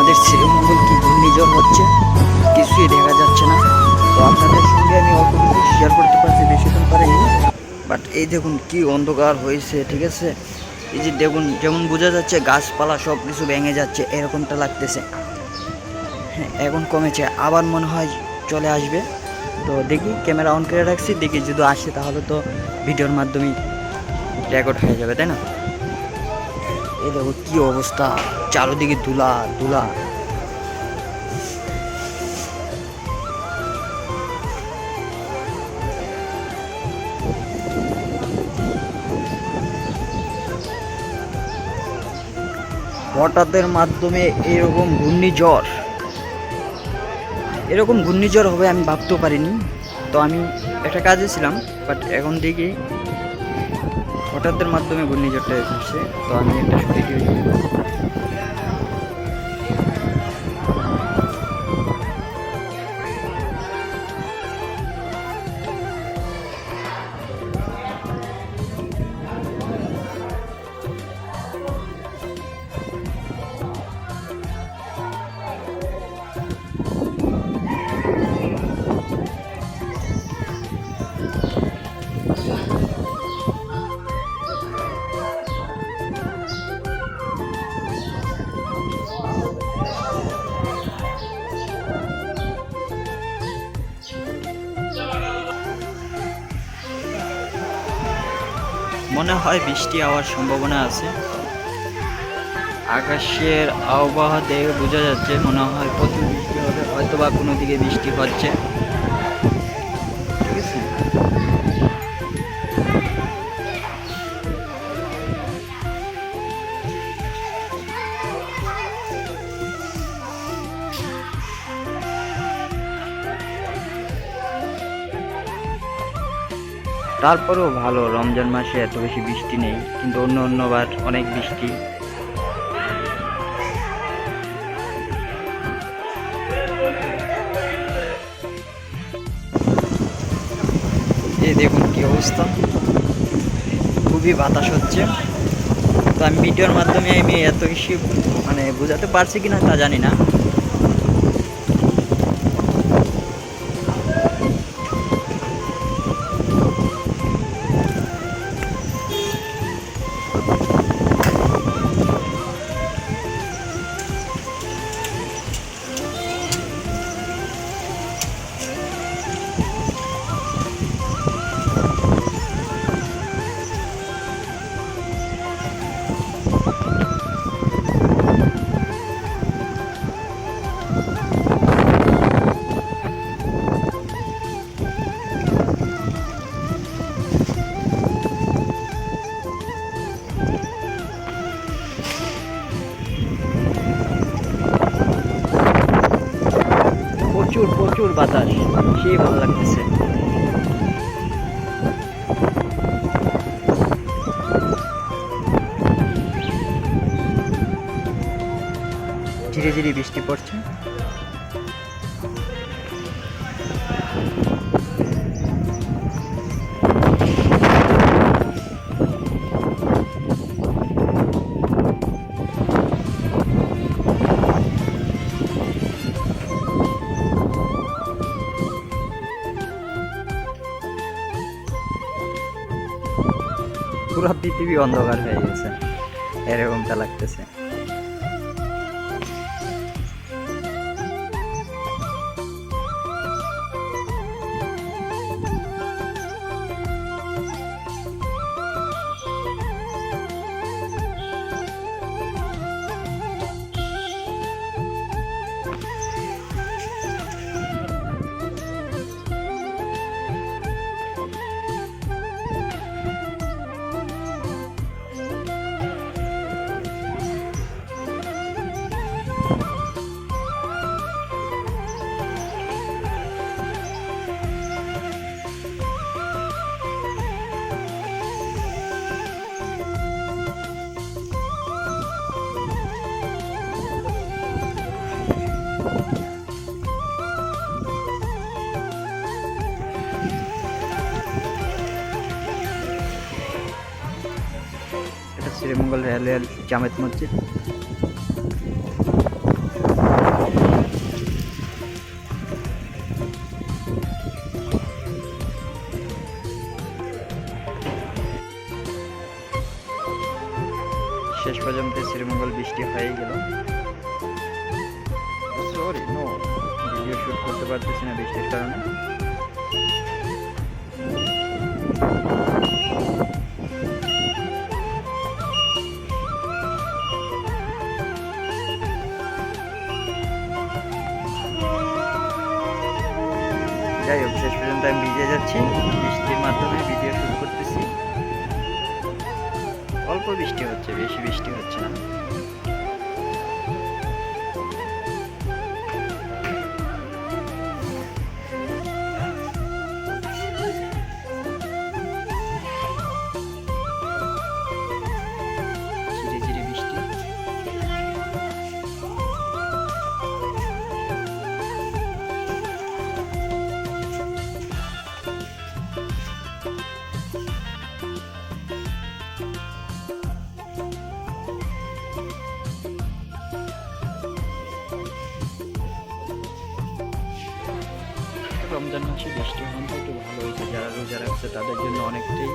আমাদের শ্রীমঙ্গল কি ঘূর্ণিঝড় হচ্ছে? কিছুই দেখা যাচ্ছে না। তো আপনাদের সঙ্গে আমি অল্প কিছু শেয়ার করতে পারছি বেশিক্ষণ পারিনি। বাট এই দেখুন কি অন্ধকার হয়েছে, ঠিক আছে? এই যে দেখুন, যেমন বোঝা যাচ্ছে গাছপালা সব কিছু ভেঙে যাচ্ছে, এরকমটা লাগতেছে। হ্যাঁ এখন কমেছে। আবার মনে হয় চলে আসবে। তো দেখি, ক্যামেরা অন করে রাখছি। দেখি যদি আসে তাহলে তো ভিডিওর মাধ্যমেই রেকর্ড হয়ে যাবে, তাই না? এই দেখো কি অবস্থা? চারোদিকে ধুলা ধুলা। হঠাৎের মাধ্যমে এরকম ঘূর্ণিঝড়। এরকম ঘূর্ণিঝড় হবে আমি ভাবতেও পারিনি। তো আমি একটা কাজে ছিলাম বাট এখন দেখি হঠাৎের মাধ্যমে ঘূর্ণিঝড়টা এসেছে। তো আমি একটা ভিডিও মনে হয় বৃষ্টি হওয়ার সম্ভাবনা আছে। আকাশের আবহাওয়া দেখে বোঝা যাচ্ছে মনে হয় প্রচুর বৃষ্টি হবে হয়তো বা কোনো দিকে বৃষ্টি হচ্ছে। তারপরেও ভালো, রমজান মাসে এত বেশি বৃষ্টি নেই, কিন্তু অন্য অন্যবার অনেক বৃষ্টি। এই দেখুন কি অবস্থা। খুবই বাতাস হচ্ছে। তো আমি ভিডিওর মাধ্যমে আমি এত বেশি মানে বোঝাতে পারছি কিনা তা জানি না। প্রচুর প্রচুর বাতাস। সেই ভালো লাগতেছে। ধীরে ধীরে বৃষ্টি পড়ছে। পুরো পৃথিবী অন্ধকার হয়ে গেছে। এরকমটা লাগতেছে। শ্রীমঙ্গল রেলওয়ে জামেত মসজিদ। শেষ পর্যন্ত শ্রীমঙ্গল বৃষ্টি হয়ে গেল। সরি নো ভিডিও শ্যুট করতে পারতেছি না বৃষ্টির কারণে। যাই হোক, শেষ পর্যন্ত আমি ভিজে যাচ্ছি। বৃষ্টির মাধ্যমে ভিডিও শুরু করতেছি। অল্প বৃষ্টি হচ্ছে, বেশি বৃষ্টি হচ্ছে না। রমজান মাসে বৃষ্টি হওয়াটা একটু ভালো হয়েছে। যারা রোজা রাখছে তাদের জন্য অনেকটাই